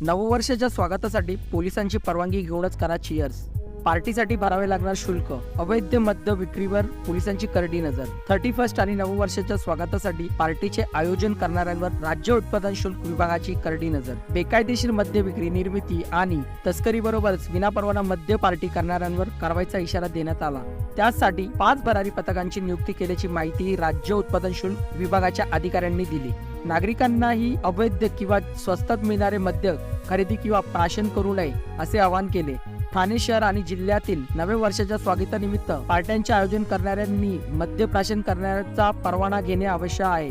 नववर्षाच्या स्वागतासाठी पोलिसांची परवानगी घेऊनच करा चिअर्स पार्टीसाठी भरावे लागणार शुल्क. अवैध मद्य विक्रीवर पोलिसांची करडी नजर. थर्टी फर्स्ट आणि नववर्षाच्या स्वागतासाठी पार्टीचे आयोजन करणाऱ्यांवर राज्य उत्पादन शुल्क विभागाची करडी नजर. बेकायदेशीर मद्य विक्री निर्मिती आणि तस्करीबरोबरच विनापरवाना मद्य पार्टी करणाऱ्यांवर कारवाईचा इशारा देण्यात आला. त्यासाठी पाच भरारी पथकांची नियुक्ती केल्याची माहिती राज्य उत्पादन शुल्क विभागाच्या अधिकाऱ्यांनी दिली. नागरिकांनाही अवैध किंवा स्वस्तात मिळणारे मद्य खरेदी किंवा प्राशन करू नये असे आवाहन केले. ठाणे शहर आणि जिल्ह्यातील नव्या वर्षाच्या स्वागतानिमित्त पार्ट्यांचे आयोजन करणाऱ्यांनी मद्य प्राशन करण्याचा परवाना घेणे आवश्यक आहे.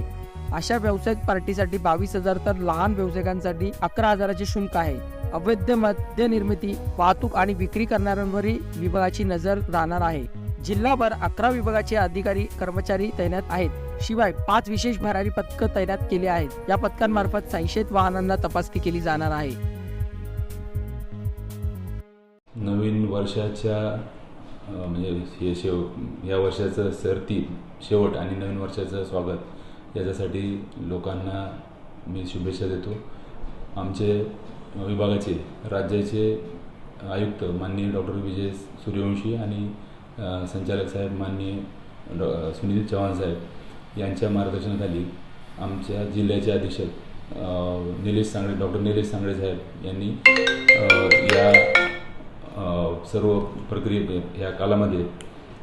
अशा व्यावसायिक पार्टीसाठी बावीस हजार तर लहान व्यावसायिकांसाठी अकरा हजाराचे शुल्क आहे. अवैध मद्य निर्मिती वाहतूक आणि विक्री करणाऱ्यांवरही विभागाची नजर राहणार आहे. जिल्हाभर अकरा विभागाचे अधिकारी कर्मचारी तैनात आहेत. शिवाय पाच विशेष भरारी पथकं तैनात केली आहेत. या पथकांमार्फत संशयित वाहनांना तपासणी केली जाणार आहे. नवीन वर्षाच्या म्हणजे हे शेव या वर्षाचं सरती शेवट आणि नवीन वर्षाचं स्वागत. याच्यासाठी लोकांना मी शुभेच्छा देतो. आमचे विभागाचे राज्याचे आयुक्त माननीय डॉक्टर विजय सूर्यवंशी आणि संचालक साहेब माननीय डॉ सुनील चव्हाण साहेब. यांच्या मार्गदर्शनाखाली आमच्या जिल्ह्याचे अधीक्षक निलेश सांगडे डॉक्टर निलेश सांगडे साहेब यांनी या सर्व प्रक्रिये ह्या कालामध्ये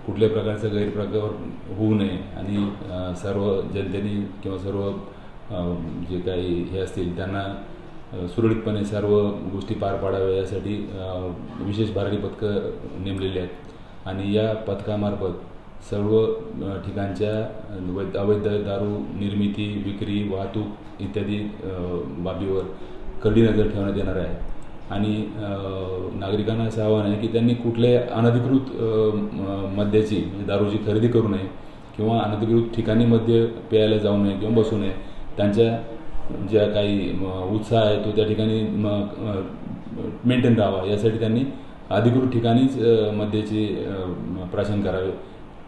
कुठल्याही प्रकारचा गैरप्रकार होऊ नये आणि सर्व जनतेने किंवा सर्व जे काही हे असतील त्यांना सुरळीतपणे सर्व गोष्टी पार पाडाव्या यासाठी विशेष भरारी पथकं नेमलेली आहेत. आणि या पथकामार्फत सर्व ठिकाणच्या अवैध अवैध दारू निर्मिती विक्री वाहतूक इत्यादी बाबीवर कडी नजर ठेवण्यात येणार आहे. आणि नागरिकांना असं आव्हान आहे की त्यांनी कुठल्याही अनधिकृत मद्याची म्हणजे दारूची खरेदी करू नये किंवा अनधिकृत ठिकाणी मद्य प्यायला जाऊ नये किंवा बसू नये त्यांच्या ज्या काही उत्साह आहे तो त्या ठिकाणी मेंटेन राहावा. यासाठी त्यांनी अधिकृत ठिकाणीच मद्याची मद्याचे प्राशन करावे.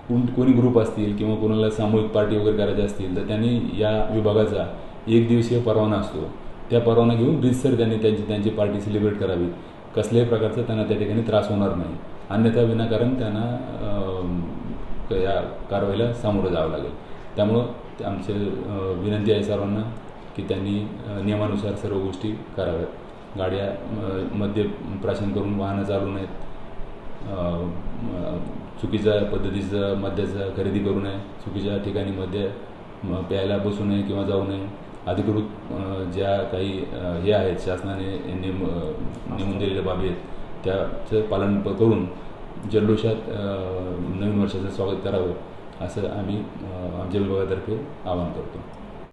कोण कोणी ग्रुप असतील किंवा कोणाला सामूहिक पार्टी वगैरे करायच्या असतील तर त्यांनी या विभागाचा एक दिवसीय परवाना असतो. त्या परवाना घेऊन रितसर त्यांनी त्यांची त्यांची पार्टी सेलिब्रेट करावी. कसल्याही प्रकारचा त्यांना त्या ठिकाणी त्रास होणार नाही. अन्यथा विनाकारण त्यांना या कारवाईला सामोरं जावं लागेल. त्यामुळं ते आमचे विनंती आहे सर्वांना की त्यांनी नियमानुसार सर्व गोष्टी कराव्यात. गाड्या मध्ये प्राशन करून वाहनं चालू नयेत. चुकीच्या पद्धतीचं मद्याचं खरेदी करू नये चुकीच्या ठिकाणी मद्य म- प्यायला बसू नये किंवा जाऊ नये. अधिकृत ज्या काही हे आहेत शासनाने नेम नेमून दिलेल्या बाबी आहेत त्याचं पालन करून जल्लोषात नवीन वर्षाचं स्वागत करावं असं आम्ही आमच्या विभागातर्फे आवाहन करतो.